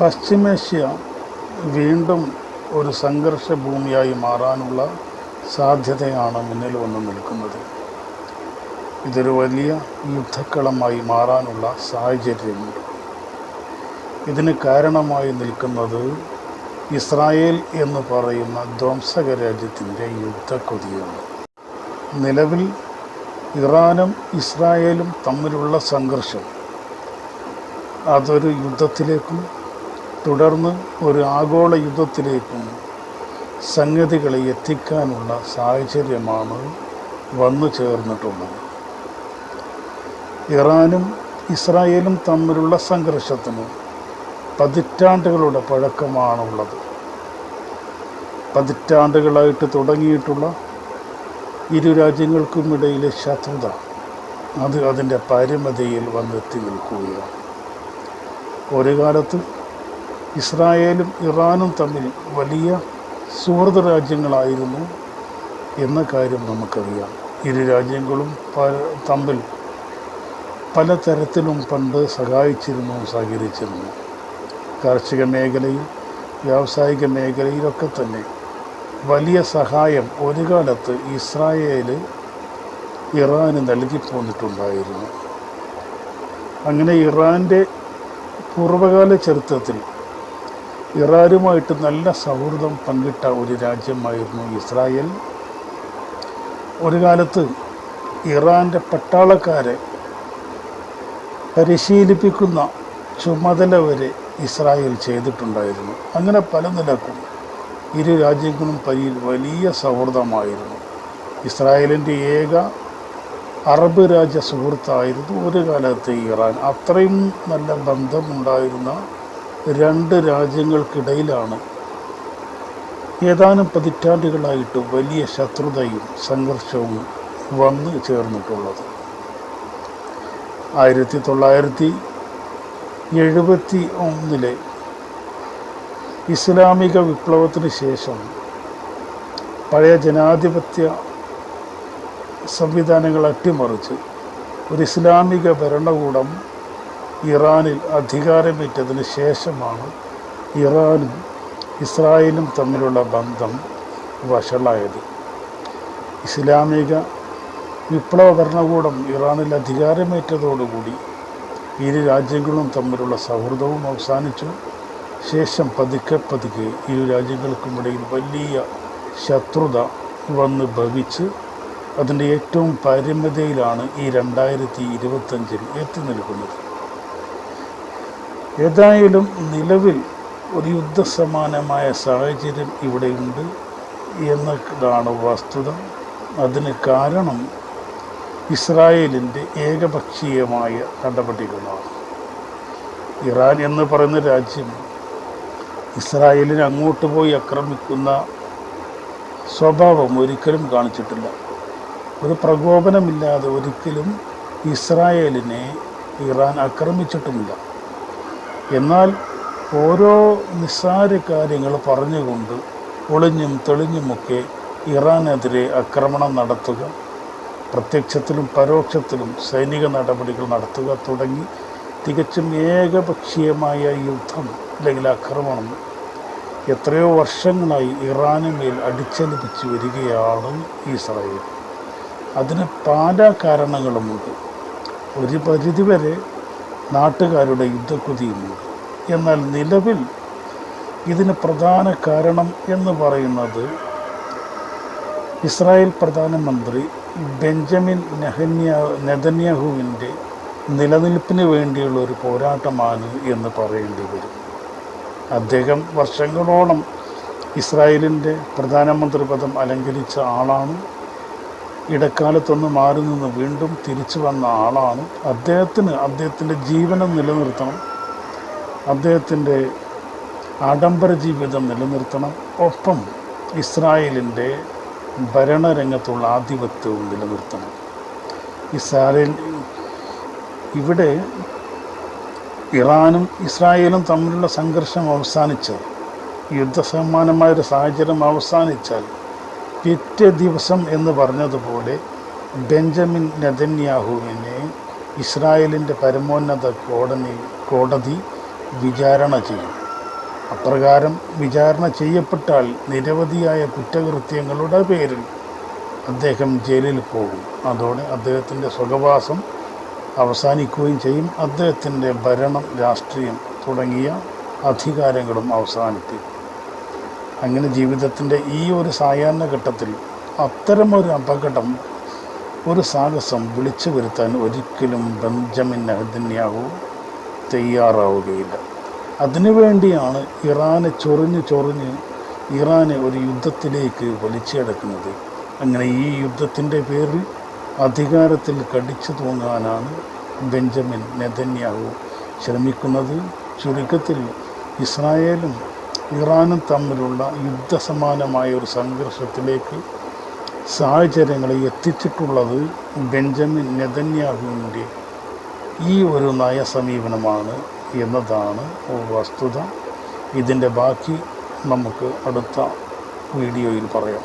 പശ്ചിമേഷ്യ വീണ്ടും ഒരു സംഘർഷ ഭൂമിയായി മാറാനുള്ള സാധ്യതയാണ് മുന്നിൽ വന്ന് നിൽക്കുന്നത്. ഇതൊരു വലിയ യുദ്ധക്കളമായി മാറാനുള്ള സാഹചര്യമുണ്ട്. ഇതിന് കാരണമായി നിൽക്കുന്നത് ഇസ്രായേൽ എന്ന് പറയുന്ന ധ്വംസക രാജ്യത്തിന്റെ യുദ്ധക്കൊതിയാണ്. നിലവിൽ ഇറാനും ഇസ്രായേലും തമ്മിലുള്ള സംഘർഷം അതൊരു യുദ്ധത്തിലേക്കും തുടർന്ന് ഒരു ആഗോള യുദ്ധത്തിലേക്കും സംഗതികളെ എത്തിക്കാനുള്ള സാഹചര്യമാണ് വന്നു ചേർന്നിട്ടുള്ളത്. ഇറാനും ഇസ്രായേലും തമ്മിലുള്ള സംഘർഷത്തിന് പതിറ്റാണ്ടുകളുടെ പഴക്കമാണുള്ളത്. പതിറ്റാണ്ടുകളായിട്ട് തുടങ്ങിയിട്ടുള്ള ഇരു രാജ്യങ്ങൾക്കുമിടയിലെ ശത്രുത അത് അതിന്റെ പരിമിതിയിൽ വന്നെത്തി നിൽക്കുകയാണ്. ഒരു കാലത്ത് ഇസ്രായേലും ഇറാനും തമ്മിൽ വലിയ സുഹൃത് രാജ്യങ്ങളായിരുന്നു എന്ന കാര്യം നമുക്കറിയാം. ഇരു രാജ്യങ്ങളും തമ്മിൽ പലതരത്തിലും പണ്ട് സഹായിച്ചിരുന്നു സഹകരിച്ചിരുന്നു. കാർഷിക മേഖലയിൽ വ്യാവസായിക മേഖലയിലൊക്കെ തന്നെ വലിയ സഹായം ഒരു കാലത്ത് ഇസ്രായേൽ ഇറാന് നൽകി പോന്നിട്ടുണ്ടായിരുന്നു. അങ്ങനെ ഇറാന്റെ പൂർവകാല ചരിത്രത്തിൽ ഇറാനുമായിട്ട് നല്ല സൗഹൃദം പങ്കിട്ട ഒരു രാജ്യമായിരുന്നു ഇസ്രായേൽ. ഒരു കാലത്ത് ഇറാന്റെ പട്ടാളക്കാരെ പരിശീലിപ്പിക്കുന്ന ചുമതല വരെ ഇസ്രായേൽ ചെയ്തിട്ടുണ്ടായിരുന്നു. അങ്ങനെ പല നിലക്കും ഇരു രാജ്യങ്ങളും പരി വലിയ സൗഹൃദമായിരുന്നു. ഇസ്രായേലിന്റെ ഏക അറബ് രാജ്യ സുഹൃത്തായിരുന്നു ഒരു കാലത്ത് ഇറാൻ. അത്രയും നല്ല ബന്ധമുണ്ടായിരുന്ന രണ്ട് രാജ്യങ്ങൾക്കിടയിലാണ് ഏതാനും പതിറ്റാണ്ടുകളായിട്ട് വലിയ ശത്രുതയും സംഘർഷവും വന്നു ചേർന്നിട്ടുള്ളത്. ആയിരത്തി തൊള്ളായിരത്തി എഴുപത്തി ഒന്നിലെ ഇസ്ലാമിക വിപ്ലവത്തിന് ശേഷം പഴയ ജനാധിപത്യ സംവിധാനങ്ങൾ അട്ടിമറിച്ച് ഒരു ഇസ്ലാമിക ഭരണകൂടം ഇറാനിൽ അധികാരമേറ്റതിന് ശേഷമാണ് ഇറാനും ഇസ്രായേലും തമ്മിലുള്ള ബന്ധം വഷളായത്. ഇസ്ലാമിക വിപ്ലവ ഭരണകൂടം ഇറാനിൽ അധികാരമേറ്റതോടുകൂടി ഇരു രാജ്യങ്ങളും തമ്മിലുള്ള സൗഹൃദവും അവസാനിച്ചു. ശേഷം പതുക്കെ പതുക്കെ ഇരു രാജ്യങ്ങൾക്കുമിടയിൽ വലിയ ശത്രുത വന്ന് ഭവിച്ച് അതിന്റെ ഏറ്റവും പരിമിതിയിലാണ് ഈ രണ്ടായിരത്തി ഇരുപത്തഞ്ചിൽ എത്തി നിൽക്കുന്നത്. ഏതായാലും നിലവിൽ ഒരു യുദ്ധസമാനമായ സാഹചര്യം ഇവിടെയുണ്ട് എന്നതാണ് വസ്തുത. അതിന് കാരണം ഇസ്രായേലിന്റെ ഏകപക്ഷീയമായ നടപടികളാണ്. ഇറാൻ എന്ന് പറയുന്ന രാജ്യം ഇസ്രായേലിനെ അങ്ങോട്ട് പോയി ആക്രമിക്കുന്ന സ്വഭാവം ഒരിക്കലും കാണിച്ചിട്ടില്ല. ഒരു പ്രകോപനമില്ലാതെ ഒരിക്കലും ഇസ്രായേലിനെ ഇറാൻ ആക്രമിച്ചിട്ടുമില്ല. എന്നാൽ ഓരോ നിസ്സാര കാര്യങ്ങൾ പറഞ്ഞുകൊണ്ട് ഒളിഞ്ഞും തെളിഞ്ഞുമൊക്കെ ഇറാനെതിരെ ആക്രമണം നടത്തുക പ്രത്യക്ഷത്തിലും പരോക്ഷത്തിലും സൈനിക നടപടികൾ നടത്തുക തുടങ്ങി തികച്ചും ഏകപക്ഷീയമായ യുദ്ധം അല്ലെങ്കിൽ ആക്രമണം. എത്രയോ വർഷങ്ങളായി ഇറാന് മേൽ അടിച്ചേൽപ്പിച്ച് വരികയാണ് ഇസ്രായേൽ. അതിന് പല കാരണങ്ങളുമുണ്ട്. ഒരു പരിധിവരെ നാട്ടുകാരുടെ യുദ്ധക്കുതിയും എന്നാൽ നിലവിൽ ഇതിന് പ്രധാന കാരണം എന്ന് പറയുന്നത് ഇസ്രായേൽ പ്രധാനമന്ത്രി ബെഞ്ചമിൻ നെഹന്യ നെതന്യാഹുവിന്റെ നിലനിൽപ്പിന് വേണ്ടിയുള്ള ഒരു പോരാട്ടമാണ് എന്ന് പറയേണ്ടി വരും. അദ്ദേഹം വർഷങ്ങളോളം ഇസ്രായേലിന്റെ പ്രധാനമന്ത്രി പദം അലങ്കരിച്ച ആളാണ്. ഇടക്കാലത്തൊന്ന് മാറി നിന്ന് വീണ്ടും തിരിച്ചു വന്ന ആളാണ് അദ്ദേഹത്തിന്. അദ്ദേഹത്തിന്റെ ജീവനം നിലനിർത്തണം. അദ്ദേഹത്തിന്റെ ആഡംബര ജീവിതം നിലനിർത്തണം. ഒപ്പം ഇസ്രായേലിന്റെ ഭരണരംഗത്തുള്ള ആധിപത്യവും നിലനിർത്തണം. ഇസ്രായേൽ ഇവിടെ ഇറാനും ഇസ്രായേലും തമ്മിലുള്ള സംഘർഷം അവസാനിച്ചാൽ യുദ്ധസമാനമായൊരു സാഹചര്യം അവസാനിച്ചാൽ പിറ്റേ ദിവസം എന്ന് പറഞ്ഞതുപോലെ ബെഞ്ചമിൻ നെതന്യാഹുവിനെ ഇസ്രായേലിന്റെ പരമോന്നത കോടതി കോടതി വിചാരണ ചെയ്യും. അപ്രകാരം വിചാരണ ചെയ്യപ്പെട്ടാൽ നിരവധിയായ കുറ്റകൃത്യങ്ങളുടെ പേരിൽ അദ്ദേഹം ജയിലിൽ പോകും. അതോടെ അദ്ദേഹത്തിന്റെ സുഖവാസം അവസാനിക്കുകയും ചെയ്യും. അദ്ദേഹത്തിന്റെ ഭരണം രാഷ്ട്രീയം തുടങ്ങിയ അധികാരങ്ങളും അവസാനിപ്പിക്കും. അങ്ങനെ ജീവിതത്തിന്റെ ഈ ഒരു സായാഹ്ന ഘട്ടത്തിൽ അത്തരമൊരു അപകടം ഒരു സാഹസം വിളിച്ചു വരുത്താൻ ഒരിക്കലും ബെഞ്ചമിൻ നെഹന്യാഹു തയ്യാറാവുകയില്ല. അതിനുവേണ്ടിയാണ് ഇറാനെ ചൊറിഞ്ഞ് ചൊറിഞ്ഞ് ഇറാനെ ഒരു യുദ്ധത്തിലേക്ക് വലിച്ചെടുക്കുന്നത്. അങ്ങനെ ഈ യുദ്ധത്തിന്റെ പേരിൽ അധികാരത്തിൽ കടിച്ചു തൂങ്ങാനാണ് ബെഞ്ചമിൻ നെതന്യാഹു ശ്രമിക്കുന്നത്. ചുരുക്കത്തിൽ ഇസ്രായേലും ഇറാനും തമ്മിലുള്ള യുദ്ധസമാനമായ ഒരു സംഘർഷത്തിലേക്ക് സാഹചര്യങ്ങളെ എത്തിച്ചിട്ടുള്ളത് ബെഞ്ചമിൻ നെതന്യാഹുവിന്റെ ഈ ഒരു നയസമീപനമാണ് എന്നതാണ് വസ്തുത. ഇതിന്റെ ബാക്കി നമുക്ക് അടുത്ത വീഡിയോയിൽ പറയാം.